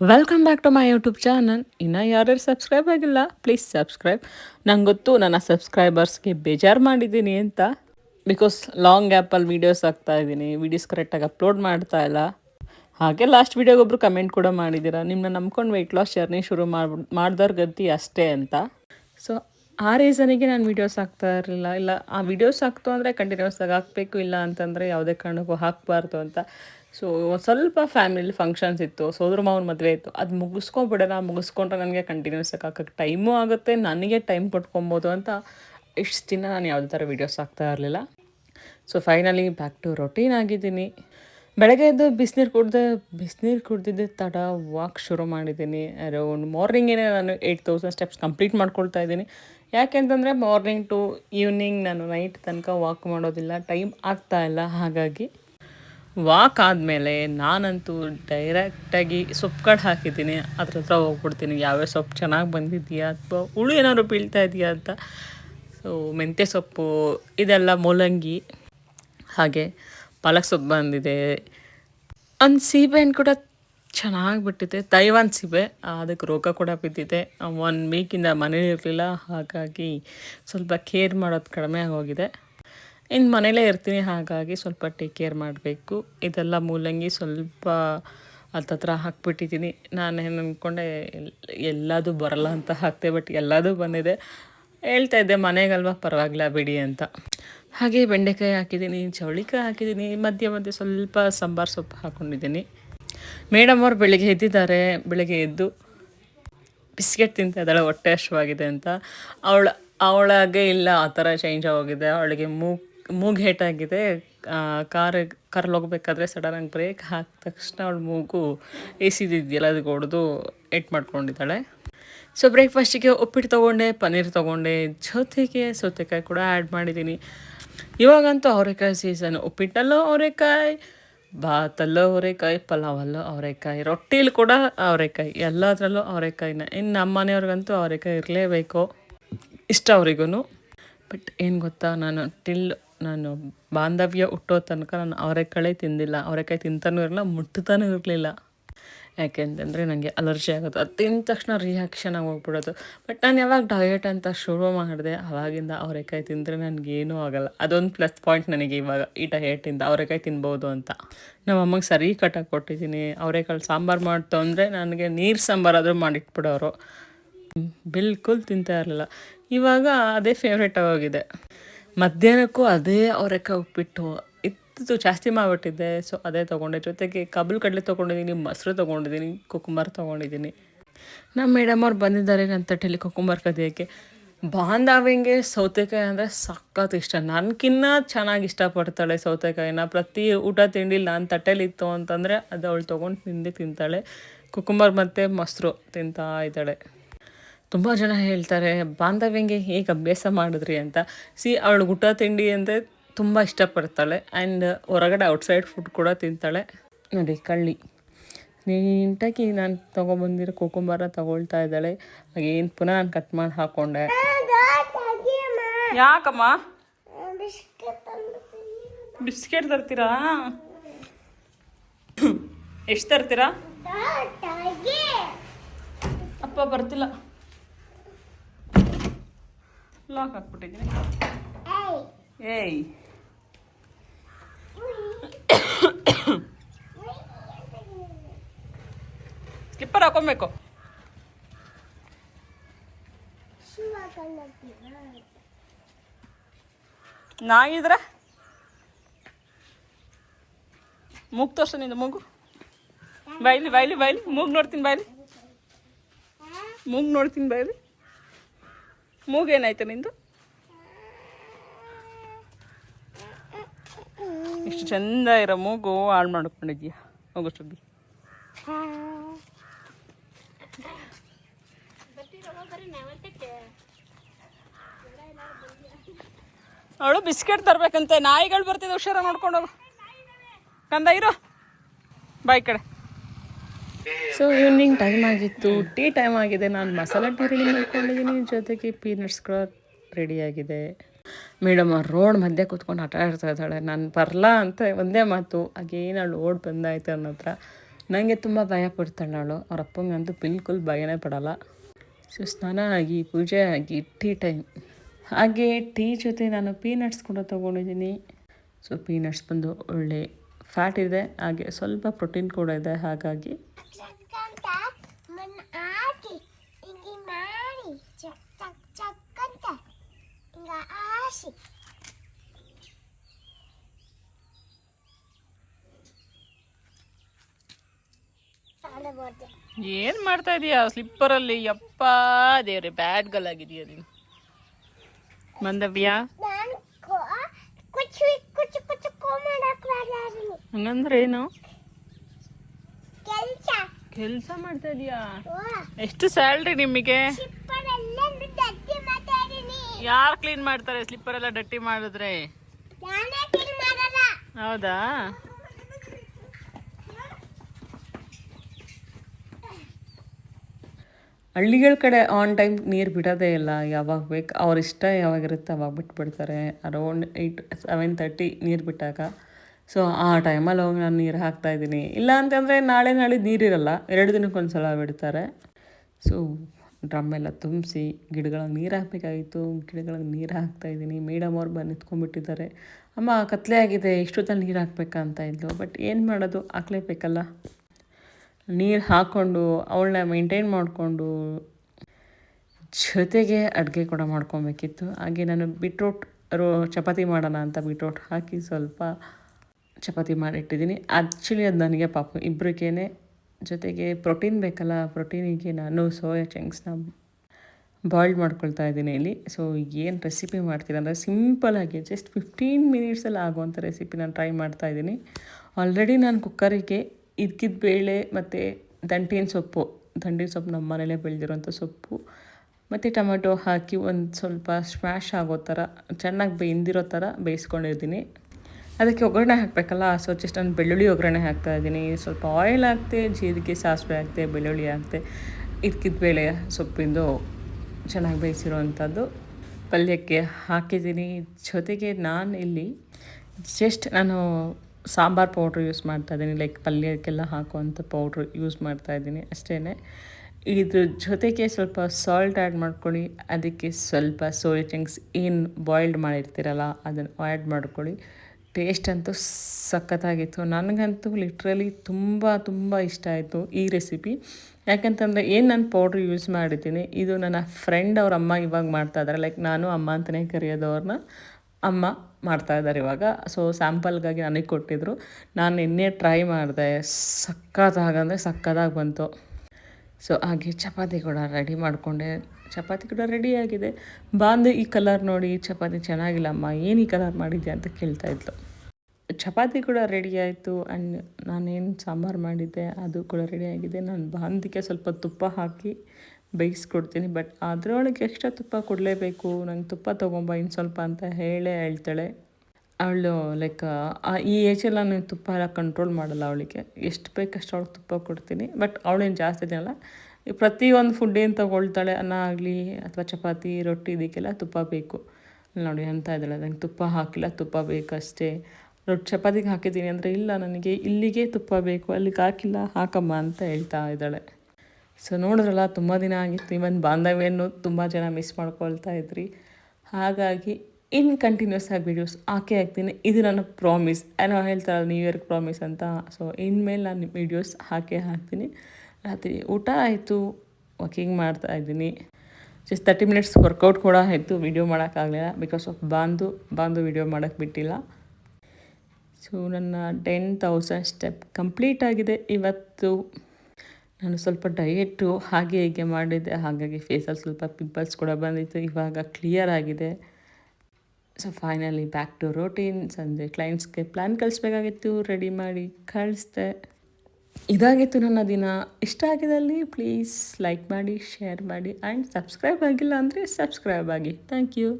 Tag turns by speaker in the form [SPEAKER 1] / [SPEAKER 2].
[SPEAKER 1] Welcome back to my YouTube channel ಇನ್ನೂ ಯಾರ್ಯಾರು subscribe ಆಗಿಲ್ಲ ಪ್ಲೀಸ್ ಸಬ್ಸ್ಕ್ರೈಬ್ ನಂಗೆ ಗೊತ್ತು ನನ್ನ ಸಬ್ಸ್ಕ್ರೈಬರ್ಸ್ಗೆ ಬೇಜಾರು ಮಾಡಿದ್ದೀನಿ ಅಂತ. ಬಿಕಾಸ್ ಲಾಂಗ್ ಆ್ಯಪಲ್ಲಿ ವೀಡಿಯೋಸ್ ಹಾಕ್ತಾ ಇದ್ದೀನಿ ವೀಡಿಯೋಸ್ ಕರೆಕ್ಟಾಗಿ ಅಪ್ಲೋಡ್ ಮಾಡ್ತಾ ಇಲ್ಲ. ಹಾಗೆ ಲಾಸ್ಟ್ ವೀಡಿಯೋಗೊಬ್ರು ಕಮೆಂಟ್ ಕೂಡ ಮಾಡಿದ್ದೀರಾ. ನಿಮ್ಮನ್ನ ನಂಬ್ಕೊಂಡು ವೆಯ್ಟ್ ಲಾಸ್ ಜರ್ನಿ ಶುರು ಮಾಡಿ ಮಾಡ್ದವ್ರ ಗತಿ ಅಷ್ಟೇ ಅಂತ. ಸೊ ಆ ರೀಸನಿಗೆ ನಾನು ವೀಡಿಯೋಸ್ ಹಾಕ್ತಾ ಇರಲಿಲ್ಲ. ಇಲ್ಲ, ಆ ವೀಡಿಯೋಸ್ ಹಾಕ್ತು ಅಂದರೆ ಕಂಟಿನ್ಯೂಸ್ ಆಗಿ ಹಾಕಬೇಕು, ಇಲ್ಲ ಅಂತಂದರೆ ಯಾವುದೇ ಕಾರಣಕ್ಕೂ ಹಾಕಬಾರ್ದು ಅಂತ. ಸೊ ಸ್ವಲ್ಪ ಫ್ಯಾಮಿಲಿ ಫಂಕ್ಷನ್ಸ್ ಇತ್ತು ಸೋದರ ಮಾವನ ಮದುವೆ ಇತ್ತು. ಅದು ಮುಗಿಸ್ಕೊಂಬಿಡೋಣ, ಮುಗಿಸ್ಕೊಂಡ್ರೆ ನನಗೆ ಕಂಟಿನ್ಯೂಸ್ ಹಾಕಕ್ಕೆ ಟೈಮು ಆಗುತ್ತೆ, ನನಗೆ ಟೈಮ್ ಕೊಟ್ಕೊಬೋದು ಅಂತ ಇಷ್ಟು ದಿನ ನಾನು ಯಾವುದೇ ಥರ ವೀಡಿಯೋಸ್ ಹಾಕ್ತಾ ಇರಲಿಲ್ಲ. So finally back to routine ಆಗಿದ್ದೀನಿ. ಬೆಳಗ್ಗೆ ಎದ್ದು ಬಿಸಿನೀರು ಕುಡ್ದೆ, ಬಿಸಿನೀರು ಕುಡ್ದಿದ್ದೆ ತಡ ವಾಕ್ ಶುರು ಮಾಡಿದ್ದೀನಿ. ಅರೌಂಡ್ ಮಾರ್ನಿಂಗೇ ನಾನು ಏಯ್ಟ್ ತೌಸಂಡ್ ಸ್ಟೆಪ್ಸ್ ಕಂಪ್ಲೀಟ್ ಮಾಡ್ಕೊಳ್ತಾ ಇದ್ದೀನಿ. ಯಾಕೆಂತಂದರೆ ಮಾರ್ನಿಂಗ್ ಟು ಈವ್ನಿಂಗ್ ನಾನು ನೈಟ್ ತನಕ ವಾಕ್ ಮಾಡೋದಿಲ್ಲ ಟೈಮ್ ಆಗ್ತಾ ಇಲ್ಲ ಹಾಗಾಗಿ. ವಾಕ್ ಆದಮೇಲೆ ನಾನಂತೂ ಡೈರೆಕ್ಟಾಗಿ ಸೊಪ್ಪುಗಳು ಹಾಕಿದ್ದೀನಿ. ಅದ್ರ ಹತ್ರ ಹೋಗ್ಬಿಡ್ತೀನಿ. ಯಾವ್ಯಾವ ಸೊಪ್ಪು ಚೆನ್ನಾಗಿ ಬಂದಿದೆಯಾ ಅಥವಾ ಹುಳು ಏನಾದ್ರು ಬೀಳ್ತಾ ಇದೆಯಾ ಅಂತ. ಸೊ ಮೆಂತ್ಯ ಸೊಪ್ಪು, ಇದೆಲ್ಲ ಮೂಲಂಗಿ, ಹಾಗೆ ಪಾಲಕ್ ಸೊಪ್ಪು ಬಂದಿದೆ. ಒಂದು ಸೀಬೆಹಣ್ಣು ಕೂಡ ಚೆನ್ನಾಗಿ ಬಿಟ್ಟಿದೆ. ತೈವಾನ್ ಸೀಬೆ. ಅದಕ್ಕೆ ರೋಗ ಕೂಡ ಬಿದ್ದಿದೆ. ಒನ್ ವೀಕಿಂದ ಮನೇಲಿ ಇರಲಿಲ್ಲ. ಹಾಗಾಗಿ ಸ್ವಲ್ಪ ಕೇರ್ ಮಾಡೋದು ಕಡಿಮೆ ಆಗೋಗಿದೆ. ಇನ್ನು ಮನೇಲೇ ಇರ್ತೀನಿ, ಹಾಗಾಗಿ ಸ್ವಲ್ಪ ಟೇಕ್ ಕೇರ್ ಮಾಡಬೇಕು. ಇದೆಲ್ಲ ಮೂಲಂಗಿ ಸ್ವಲ್ಪ ಹತ್ತತ್ರ ಹಾಕ್ಬಿಟ್ಟಿದ್ದೀನಿ. ನಾನು ಏನು ಅಂದ್ಕೊಂಡೆ ಎಲ್ಲದೂ ಬರಲ್ಲ ಅಂತ ಹಾಕ್ತೆ ಬಟ್ ಎಲ್ಲದೂ ಬಂದಿದೆ. ಹೇಳ್ತಾ ಇದ್ದೆ, ಮನೆಗಲ್ವ ಪರವಾಗಿಲ್ಲ ಬಿಡಿ ಅಂತ. ಹಾಗೆ ಬೆಂಡೆಕಾಯಿ ಹಾಕಿದ್ದೀನಿ ಚೌಳಿಕಾಯಿ ಹಾಕಿದ್ದೀನಿ, ಮಧ್ಯೆ ಮಧ್ಯೆ ಸ್ವಲ್ಪ ಸಾಂಬಾರು ಸೊಪ್ಪು ಹಾಕ್ಕೊಂಡಿದ್ದೀನಿ ಮೇಡಮ್ ಅವ್ರು ಬೆಳಿಗ್ಗೆ ಎದ್ದಿದ್ದಾರೆ, ಬೆಳಿಗ್ಗೆ ಎದ್ದು ಬಿಸ್ಕೆಟ್ ತಿಂತಾ ಇದ್ದಾಳೆ, ಹೊಟ್ಟೆ ಹಶ್ವಾಗಿದೆ ಅಂತ. ಅವಳ, ಅವಳಾಗೆ ಇಲ್ಲ, ಆ ಥರ ಚೇಂಜ್ ಆಗೋಗಿದೆ. ಅವಳಿಗೆ ಮೂಗ್ ಮೂಗು ಹೇಟಾಗಿದೆ ಕಾರ್, ಕಾರಲ್ಲಿ ಹೋಗ್ಬೇಕಾದ್ರೆ ಸಡನ್ನಾಗಿ ಬ್ರೇಕ್ ಹಾಕಿದ ತಕ್ಷಣ ಅವಳು ಮೂಗು ಎಸಿದಿದೆಯಲ್ಲ ಅದಕ್ಕೆ ಹೊಡೆದು ಏಟ್ ಮಾಡ್ಕೊಂಡಿದ್ದಾಳೆ. ಸೊ ಬ್ರೇಕ್ಫಾಸ್ಟಿಗೆ ಉಪ್ಪಿಟ್ಟು ತೊಗೊಂಡೆ, ಪನ್ನೀರ್ ತೊಗೊಂಡೆ, ಜೊತೆಗೆ ಸೌತೆಕಾಯಿ ಕೂಡ ಆ್ಯಡ್ ಮಾಡಿದ್ದೀನಿ. ಇವಾಗಂತೂ ಅವರೆಕಾಯಿ ಸೀಸನ್, ಉಪ್ಪಿಟ್ಟಲ್ಲೂ ಅವರೆಕಾಯಿ, ಭಾತಲ್ಲೋ ಅವರೆಕಾಯಿ, ಪಲಾವಲ್ಲೋ ಅವರೆಕಾಯಿ, ರೊಟ್ಟಿಲಿ ಕೂಡ ಅವರೆಕಾಯಿ, ಎಲ್ಲದರಲ್ಲೂ ಅವರೆಕಾಯಿನ. ಇನ್ನು ನಮ್ಮ ಮನೆಯವ್ರಿಗಂತೂ ಅವರೆಕಾಯಿ ಇರಲೇಬೇಕು, ಇಷ್ಟ ಅವರಿಗೂ ಬಟ್ ಏನು ಗೊತ್ತಾ, ನಾನು ಟಿಲ್ ನಾನು ಬಾಂಧವ್ಯ ಹುಟ್ಟೋ ತನಕ ನಾನು ಅವರೆಕಾಳೆ ತಿಂದಿಲ್ಲ ಅವರೆಕಾಯಿ ತಿಂತಾನೂ ಇರಲಿಲ್ಲ, ಮುಟ್ತಾನೂ ಇರಲಿಲ್ಲ. ಯಾಕೆಂತಂದರೆ ನನಗೆ ಅಲರ್ಜಿ ಆಗೋದು. ಅದು ತಿಂದ ತಕ್ಷಣ ರಿಯಾಕ್ಷನ್ ಆಗೋಗ್ಬಿಡೋದು. ಬಟ್ ನಾನು ಯಾವಾಗ ಡಯಟ್ ಅಂತ ಶುರು ಮಾಡಿದೆ, ಅವಾಗಿಂದ ಅವರೆಕಾಯಿ ತಿಂದರೆ ನನಗೇನೂ ಆಗೋಲ್ಲ. ಅದೊಂದು ಪ್ಲಸ್ ಪಾಯಿಂಟ್ ನನಗೆ ಇವಾಗ, ಈ ಡಯಟಿಂದ ಅವರೆಕಾಯಿ ತಿನ್ಬೋದು ಅಂತ. ನಮ್ಮ ಅಮ್ಮಗೆ ಸರಿ ಕಟ್ಟಾಗಿ ಕೊಟ್ಟಿದ್ದೀನಿ. ಅವರೆಕಾಳು ಸಾಂಬಾರು ಮಾಡ್ತು ಅಂದರೆ ನನಗೆ ನೀರು ಸಾಂಬಾರಾದರೂ ಮಾಡಿಟ್ಬಿಡೋರು. ಬಿಲ್ಕುಲ್ ತಿಂತಾ ಇರಲಿಲ್ಲ. ಇವಾಗ ಅದೇ ಫೇವ್ರೇಟ್ ಆಗೋಗಿದೆ. ಮಧ್ಯಾಹ್ನಕ್ಕೂ ಅದೇ ಅವರೆಕಾಯಿ ಉಪ್ಪಿಟ್ಟು. ಇತ್ತು ಜಾಸ್ತಿ ಮಾಡಿಬಿಟ್ಟಿದ್ದೆ. ಸೊ ಅದೇ ತೊಗೊಂಡೆ. ಜೊತೆಗೆ ಕಬಲ್ ಕಡಲೆ ತೊಗೊಂಡಿದ್ದೀನಿ, ಮೊಸರು ತೊಗೊಂಡಿದ್ದೀನಿ, ಕುಕುಂಬರ್ ತೊಗೊಂಡಿದ್ದೀನಿ. ನಮ್ಮ ಮೇಡಮ್ ಅವ್ರು ಬಂದಿದ್ದಾರೆ ನನ್ನ ತಟ್ಟೆಯಲ್ಲಿ ಕುಕುಂಬರ್ ಕದಿಯೋಕ್ಕೆ ಬಾಂಧವ್ಯಂಗೆ ಸೌತೆಕಾಯಿ ಅಂದರೆ ಸಖತ್ ಇಷ್ಟ. ನನಗಿನ್ನ ಚೆನ್ನಾಗಿ ಇಷ್ಟಪಡ್ತಾಳೆ ಸೌತೆಕಾಯಿನ. ಪ್ರತಿ ಊಟ ತಿಂಡಿ ನಾನು ಇತ್ತು ಅಂತಂದರೆ ಅದು ಅವಳು ತೊಗೊಂಡು ತಿಂದು ತಿಂತಾಳೆ. ಕುಕುಂಬರ್ ಮತ್ತು ಮೊಸರು ತಿಂತಾ ಇದ್ದಾಳೆ. ತುಂಬ ಜನ ಹೇಳ್ತಾರೆ, ಬಾಂಧವ್ಯಂಗೆ ಹೇಗೆ ಅಭ್ಯಾಸ ಮಾಡಿದ್ರಿ ಅಂತ. ಸಿ ಅವಳು ಊಟ ತಿಂಡಿ ಅಂದರೆ ತುಂಬ ಇಷ್ಟಪಡ್ತಾಳೆ ಆ್ಯಂಡ್ ಹೊರಗಡೆ ಔಟ್ಸೈಡ್ ಫುಡ್ ಕೂಡ ತಿಂತಾಳೆ. ನೋಡಿ, ಕಳ್ಳಿ. ನೀಟಾಗಿ ನಾನು ತೊಗೊಬಂದಿರೋ ಕುಕುಂಬರ ತಗೊಳ್ತಾ ಇದ್ದಾಳೆ. ಏನು ಪುನಃ ನಾನು ಕಟ್ ಮಾಡಿ ಹಾಕ್ಕೊಂಡೆ ಯಾಕಮ್ಮ? ಬಿಸ್ಕೆಟ್ ತರ್ತೀರಾ? ಎಷ್ಟು ತರ್ತೀರಾ? ಅಪ್ಪ ಬರ್ತಿಲ್ಲ. ಲಾಕ್ ಹಾಕ್ಬಿಟ್ಟಿದ್ದೀನಿ ಏಯ್ ಸ್ಲಿಪ್ಪರ್ ಹಾಕೊಬೇಕು ನಾಯಿದ್ರೆ ಮೂಗ್ ತೋರ್ಸ ನಿಂದು ಮೂಗು ಬಾಯ್ಲಿ ಬಾಯ್ಲಿ ಬಾಯ್ಲಿ ಮೂಗ್ ನೋಡ್ತೀನಿ ಬಾಯ್ಲಿ ಮೂಗ್ ನೋಡ್ತೀನಿ ಬಾಯ್ಲಿ ಮೂಗೇನಾಯ್ತು ನಿಂದು? ಇಷ್ಟು ಚಂದ ಇರೋ ಮೂಗು ಹಾಳು ಮಾಡ್ಕೊಂಡಿದ್ಯಾ ಹೋಗು ಸುದ್ದಿ ಅವಳು ಬಿಸ್ಕೆಟ್ ತರಬೇಕಂತೆ. ನಾಯಿಗಳು ಬರ್ತಿದ್ದೆ ಹುಷಾರ ನೋಡ್ಕೊಂಡು ಕಂದ, ಇರೋ. ಬಾಯ್ ಕಡೆ. ಸೊ ಈವ್ನಿಂಗ್ ಟೈಮ್ ಆಗಿತ್ತು. ಟೀ ಟೈಮ್ ಆಗಿದೆ. ನಾನು ಮಸಾಲೆ ಟೀ ರೆಡಿ ಮಾಡ್ಕೊಂಡಿದ್ದೀನಿ ಜೊತೆಗೆ ಪೀನಟ್ಸ್ ಕೂಡ ರೆಡಿಯಾಗಿದೆ ಮೇಡಮ್, ಅವ್ರು ರೋಡ್ ಮಧ್ಯೆ ಕೂತ್ಕೊಂಡು ಆಟ ಆಡ್ತಾ ಇದ್ದಾಳೆ. ನಾನು ಬರಲ್ಲ ಅಂತ ಒಂದೇ ಮಾತು. ಆಗೇನು ಅವಳು ಓಡ್ ಬಂದಾಯ್ತು ಅನ್ನೋ ಹತ್ರ. ನನಗೆ ತುಂಬ ಭಯ ಪಡ್ತಾಳೆ ಅವಳು. ಅವ್ರ ಅಪ್ಪಂಗಂತೂ ಬಿಲ್ಕುಲ್ ಭಯನೇ ಪಡಲ್ಲ. ಸೊ ಸ್ನಾನ ಆಗಿ, ಪೂಜೆ ಆಗಿ ಟೀ ಟೈಮ್ ಹಾಗೆ ಟೀ ಜೊತೆ ನಾನು ಪೀನಟ್ಸ್ ಕೂಡ ತೊಗೊಂಡಿದ್ದೀನಿ ಸೊ ಪೀನಟ್ಸ್ ಬಂದು ಒಳ್ಳೆ ಫ್ಯಾಟ್ ಇದೆ. ಹಾಗೆ ಸ್ವಲ್ಪ ಪ್ರೋಟೀನ್ ಕೂಡ ಇದೆ. ಹಾಗಾಗಿ
[SPEAKER 2] ಆಡಬಹುದು
[SPEAKER 1] ಏನು ಮಾಡ್ತಾ ಇದೀಯಾ? ಸ್ಲಿಪ್ಪರ್ ಅಲ್ಲಿ ಯಪ್ಪ ದೇವ್ರೆ ಬ್ಯಾಡ್ ನೀನು ಆಗಿದೀಯ
[SPEAKER 2] ನಾನು? ಬರಲಾರಿನಿ
[SPEAKER 1] ಹಂಗಂದ್ರೆ ಏನು?
[SPEAKER 2] ಕೆಲ್ಸ.
[SPEAKER 1] ಕೆಲಸ ಮಾಡ್ತಾ ಇದೀಯಾ? ಎಷ್ಟು ಸ್ಯಾಲ್ರಿ ನಿಮಗೆ? ಯಾರು ಕ್ಲೀನ್ ಮಾಡ್ತಾರೆ? ಸ್ಲಿಪ್ಪರ್ ಎಲ್ಲ ಡಟ್ಟಿ ಮಾಡಿದ್ರೆ. ಹೌದಾ? ಹಳ್ಳಿಗಳ ಕಡೆ ಆನ್ ಟೈಮ್ ನೀರು ಬಿಡೋದೇ ಇಲ್ಲ. ಯಾವಾಗ ಬೇಕು ಅವ್ರ ಇಷ್ಟ ಯಾವಾಗಿರುತ್ತೆ ಅವಾಗ ಬಿಟ್ಬಿಡ್ತಾರೆ. ಅರೌಂಡ್ ಏಯ್ಟ್ ಸೆವೆನ್ ತರ್ಟಿ ನೀರು ಬಿಟ್ಟಾಗ. ಸೊ ಆ ಟೈಮಲ್ಲಿ ಹೋಗಿ ನಾನು ನೀರು ಹಾಕ್ತಾಯಿದ್ದೀನಿ ಇಲ್ಲ ಅಂತಂದರೆ ನಾಳೆ ನಾಳೆ ನೀರಿರಲ್ಲ ಎರಡು ದಿನಕ್ಕೊಂದು ಸಲ ಬಿಡ್ತಾರೆ. ಸೊ ಡ್ರಮ್ ಎಲ್ಲ ತುಂಬಿಸಿ ಗಿಡಗಳಿಗೆ ನೀರು ಹಾಕಬೇಕಾಗಿತ್ತು, ಗಿಡಗಳಿಗೆ ನೀರು ಹಾಕ್ತಾ ಇದ್ದೀನಿ. ಮೇಡಮ್ ಅವ್ರು ಬಂದು ನಿಂತ್ಕೊಂಡ್ಬಿಟ್ಟಿದ್ದಾರೆ. ಅಮ್ಮ, ಕತ್ಲೆ ಆಗಿದೆ, ಇಷ್ಟೊತ್ತಲ್ಲಿ ನೀರು ಹಾಕ್ಬೇಕಂತ ಇದ್ಲು. ಬಟ್ ಏನು ಮಾಡೋದು, ಹಾಕ್ಲೇಬೇಕಲ್ಲ? ನೀರು ಹಾಕ್ಕೊಂಡು ಅವಳನ್ನ ಮೇಂಟೈನ್ ಮಾಡಿಕೊಂಡು ಜೊತೆಗೆ ಅಡುಗೆ ಕೂಡ ಮಾಡ್ಕೊಬೇಕಿತ್ತು. ಹಾಗೆ ನಾನು ಬಿಟ್ರೋಟ್ ರೋ, ಚಪಾತಿ ಮಾಡೋಣ ಅಂತ ಬಿಟ್ರೋಟ್ ಹಾಕಿ ಸ್ವಲ್ಪ ಚಪಾತಿ ಮಾಡಿಟ್ಟಿದ್ದೀನಿ. ಆ್ಯಕ್ಚುಲಿ ಅದು ನನಗೆ ಪಾಪ ಇಬ್ಬರಿಗೇನೆ ಜೊತೆಗೆ ಪ್ರೋಟೀನ್ ಬೇಕಲ್ಲ, ಪ್ರೋಟೀನಿಗೆ ನಾನು ಸೋಯಾ ಚಂಕ್ಸ್ನ ಬಾಯ್ಲ್ ಮಾಡ್ಕೊಳ್ತಾ ಇದ್ದೀನಿ ಇಲ್ಲಿ. ಸೊ ಏನು ರೆಸಿಪಿ ಮಾಡ್ತೀನಿ ಅಂದರೆ ಸಿಂಪಲಾಗಿ ಜಸ್ಟ್ ಫಿಫ್ಟೀನ್ ಮಿನಿಟ್ಸಲ್ಲಿ ಆಗುವಂಥ ರೆಸಿಪಿ ನಾನು ಟ್ರೈ ಮಾಡ್ತಾ ಇದ್ದೀನಿ. ಆಲ್ರೆಡಿ ನಾನು ಕುಕ್ಕರಿಗೆ ಇದ್ಕಿದ ಬೇಳೆ ಮತ್ತು ದಂಟಿನ ಸೊಪ್ಪು ದಂಡಿನ ಸೊಪ್ಪು ನಮ್ಮ ಮನೇಲೇ ಬೆಳೆದಿರುವಂಥ ಸೊಪ್ಪು, ಮತ್ತು ಟೊಮೆಟೊ ಹಾಕಿ ಒಂದು ಸ್ವಲ್ಪ ಸ್ಮ್ಯಾಶ್ ಆಗೋ ಥರ ಚೆನ್ನಾಗಿ ಬೇಯ್ದಿರೋ ಥರ ಬೇಯಿಸ್ಕೊಂಡಿದ್ದೀನಿ. ಅದಕ್ಕೆ ಒಗ್ಗರಣೆ ಹಾಕಬೇಕಲ್ಲ ಸೊ ಜಸ್ಟ್ ನಾನು ಬೆಳ್ಳುಳ್ಳಿ ಒಗ್ಗರಣೆ ಹಾಕ್ತಾ ಇದ್ದೀನಿ. ಸ್ವಲ್ಪ ಆಯಿಲ್ ಹಾಕ್ತೆ, ಜೀರಿಗೆ, ಸಾಸಿವೆ ಹಾಕ್ತೆ, ಬೆಳ್ಳುಳ್ಳಿ ಹಾಕ್ತೆ. ಬೇಳೆ ಸೊಪ್ಪಿಂದು ಚೆನ್ನಾಗಿ ಬೇಯಿಸಿರುವಂಥದ್ದು ಪಲ್ಯಕ್ಕೆ ಹಾಕಿದ್ದೀನಿ. ಜೊತೆಗೆ ನಾನು ಇಲ್ಲಿ ಜಸ್ಟ್ ನಾನು ಸಾಂಬಾರು ಪೌಡ್ರ್ ಯೂಸ್ ಮಾಡ್ತಾ ಇದ್ದೀನಿ. ಲೈಕ್ ಪಲ್ಯಕ್ಕೆಲ್ಲ ಹಾಕುವಂಥ ಪೌಡ್ರ್ ಯೂಸ್ ಮಾಡ್ತಾ ಇದ್ದೀನಿ ಅಷ್ಟೇ ಇದ್ರ ಜೊತೆಗೆ ಸ್ವಲ್ಪ ಸಾಲ್ಟ್ ಆ್ಯಡ್ ಮಾಡ್ಕೊಳ್ಳಿ. ಅದಕ್ಕೆ ಸ್ವಲ್ಪ ಸೋಯಾ ಚಂಕ್ಸ್ ಏನು ಬಾಯ್ಲ್ಡ್ ಮಾಡಿರ್ತೀರಲ್ಲ, ಅದನ್ನು ಆ್ಯಡ್ ಮಾಡ್ಕೊಳ್ಳಿ. ಟೇಸ್ಟ್ ಅಂತೂ ಸಖತ್ತಾಗಿತ್ತು. ನನಗಂತೂ ಲಿಟ್ರಲಿ ತುಂಬ ತುಂಬ ಇಷ್ಟ ಆಯಿತು ಈ ರೆಸಿಪಿ ಯಾಕಂತಂದರೆ ಏನು ನಾನು ಪೌಡ್ರ್ ಯೂಸ್ ಮಾಡಿದ್ದೀನಿ, ಇದು ನನ್ನ ಫ್ರೆಂಡ್ ಅವ್ರ ಅಮ್ಮ ಇವಾಗ ಮಾಡ್ತಾ ಇದ್ದಾರೆ ಲೈಕ್ ನಾನು ಅಮ್ಮ ಅಂತಲೇ ಕರೆಯೋದವ್ರನ್ನ ಅಮ್ಮ ಮಾಡ್ತಾ ಇದ್ದಾರೆ ಇವಾಗ. ಸೊ ಸ್ಯಾಂಪಲ್ಗಾಗಿ ನನಗೆ ಕೊಟ್ಟಿದ್ದರು ನಾನು ನಿನ್ನೆ ಟ್ರೈ ಮಾಡಿದೆ. ಸಕ್ಕತ್ತಾಗಂದರೆ ಸಕ್ಕತ್ತಾಗಿ ಬಂತು. ಸೊ ಹಾಗೆ ಚಪಾತಿ ಕೂಡ ರೆಡಿ ಮಾಡಿಕೊಂಡೆ. ಚಪಾತಿ ಕೂಡ ರೆಡಿಯಾಗಿದೆ ಬಾಂದು ಈ ಕಲರ್ ನೋಡಿ, ಚಪಾತಿ ಚೆನ್ನಾಗಿಲ್ಲಮ್ಮ ಏನು ಈ ಕಲರ್ ಮಾಡಿದ್ಯಾ ಅಂತ ಕೇಳ್ತಾ ಇದ್ಲು. ಚಪಾತಿ ಕೂಡ ರೆಡಿ ಆಯಿತು ಆ್ಯಂಡ್ ನಾನೇನು ಸಾಂಬಾರು ಮಾಡಿದ್ದೆ ಅದು ಕೂಡ ರೆಡಿಯಾಗಿದೆ ನಾನು ಬಾಂದಿಗೆ ಸ್ವಲ್ಪ ತುಪ್ಪ ಹಾಕಿ ಬೇಯಿಸ್ಕೊಡ್ತೀನಿ ಬಟ್ ಅದರೊಳಗೆ ಎಕ್ಸ್ಟ್ರಾ ತುಪ್ಪ ಕೊಡಲೇಬೇಕು. ನಂಗೆ ತುಪ್ಪ ತೊಗೊಂಬ ಇನ್ನು ಸ್ವಲ್ಪ ಅಂತ ಹೇಳೇ ಹೇಳ್ತಾಳೆ. ಅವಳು ಲೈಕ್ ಈ ಏಜೆಲ್ಲ ನಾನು ತುಪ್ಪ ಎಲ್ಲ ಕಂಟ್ರೋಲ್ ಮಾಡಲ್ಲ ಅವಳಿಗೆ. ಎಷ್ಟು ಬೇಕಷ್ಟು ಅವಳಿಗೆ ತುಪ್ಪ ಕೊಡ್ತೀನಿ ಬಟ್ ಅವಳೇನು ಜಾಸ್ತಿ ತಿನ್ನಲ್ಲ. ಪ್ರತಿಯೊಂದು ಫುಡ್ ಏನು ತೊಗೊಳ್ತಾಳೆ, ಅನ್ನ ಆಗಲಿ ಅಥವಾ ಚಪಾತಿ, ರೊಟ್ಟಿ, ಇದಕ್ಕೆಲ್ಲ ತುಪ್ಪ ಬೇಕು. ನೋಡಿ ಅಂತ ಇದ್ದಾಳೆ, ನಂಗೆ ತುಪ್ಪ ಹಾಕಿಲ್ಲ, ತುಪ್ಪ ಬೇಕಷ್ಟೇ. ರೊಟ್ಟಿ ಚಪಾತಿಗೆ ಹಾಕಿದ್ದೀನಿ ಅಂದರೆ ಇಲ್ಲ, ನನಗೆ ಇಲ್ಲಿಗೆ ತುಪ್ಪ ಬೇಕು, ಅಲ್ಲಿಗೆ ಹಾಕಿಲ್ಲ, ಹಾಕಮ್ಮ ಅಂತ ಹೇಳ್ತಾ ಇದ್ದಾಳೆ. ಸೊ ನೋಡಿದ್ರಲ್ಲ, ತುಂಬ ದಿನ ಆಗಿತ್ತು. ಇವನ್ ಬಾಂಧವ್ಯನ್ನು ತುಂಬ ಜನ ಮಿಸ್ ಮಾಡ್ಕೊಳ್ತಾ ಇದ್ರಿ. ಹಾಗಾಗಿ, ಇನ್ ಕಂಟಿನ್ಯೂಸ್ ಆಗಿ ವೀಡಿಯೋಸ್ ಹಾಕೇ ಹಾಕ್ತೀನಿ. ಇದು ನನ್ನ ಪ್ರಾಮಿಸ್ ಏನೋ ಹೇಳ್ತಾರಲ್ಲ ನ್ಯೂ ಇಯರ್ಗೆ ಪ್ರಾಮಿಸ್ ಅಂತ. ಸೊ ಇನ್ಮೇಲೆ ನಾನು ವೀಡಿಯೋಸ್ ಹಾಕೇ ಹಾಕ್ತೀನಿ. ರಾತ್ರಿ ಊಟ ಆಯಿತು ವಾಕಿಂಗ್ ಮಾಡ್ತಾ ಇದ್ದೀನಿ. ಜಸ್ಟ್ ತರ್ಟಿ ಮಿನಿಟ್ಸ್ ವರ್ಕೌಟ್ ಕೂಡ ಆಯಿತು. ವೀಡಿಯೋ ಮಾಡೋಕ್ಕಾಗಲಿಲ್ಲ. Because of Bandu Bandu video ಮಾಡೋಕ್ಕೆ ಬಿಟ್ಟಿಲ್ಲ. ಸೊ ನನ್ನ ಟೆನ್ ತೌಸಂಡ್ ಸ್ಟೆಪ್ ಕಂಪ್ಲೀಟ್ ಆಗಿದೆ. ಇವತ್ತು ನಾನು ಸ್ವಲ್ಪ ಡಯೆಟ್ಟು ಹಾಗೆ ಹೀಗೆ ಮಾಡಿದ್ದೆ. ಹಾಗಾಗಿ ಫೇಸಲ್ಲಿ ಸ್ವಲ್ಪ ಪಿಂಪಲ್ಸ್ ಕೂಡ ಬಂದಿತ್ತು. ಇವಾಗ ಕ್ಲಿಯರ್ ಆಗಿದೆ. So finally back to routine ಸಂಜೆ ಕ್ಲೈಂಟ್ಸ್ಗೆ ಪ್ಲ್ಯಾನ್ ಕಳಿಸ್ಬೇಕಾಗಿತ್ತು. ರೆಡಿ ಮಾಡಿ ಕಳಿಸ್ದೆ. ಇದಾಗಿತ್ತು ನನ್ನ ದಿನ. ಇಷ್ಟ ಆಗಿದಲ್ಲಿ ಪ್ಲೀಸ್ ಲೈಕ್ ಮಾಡಿ ಶೇರ್ ಮಾಡಿ ಆ್ಯಂಡ್ ಸಬ್ಸ್ಕ್ರೈಬ್ ಆಗಿಲ್ಲ ಅಂದರೆ ಸಬ್ಸ್ಕ್ರೈಬ್ ಆಗಿ. Thank you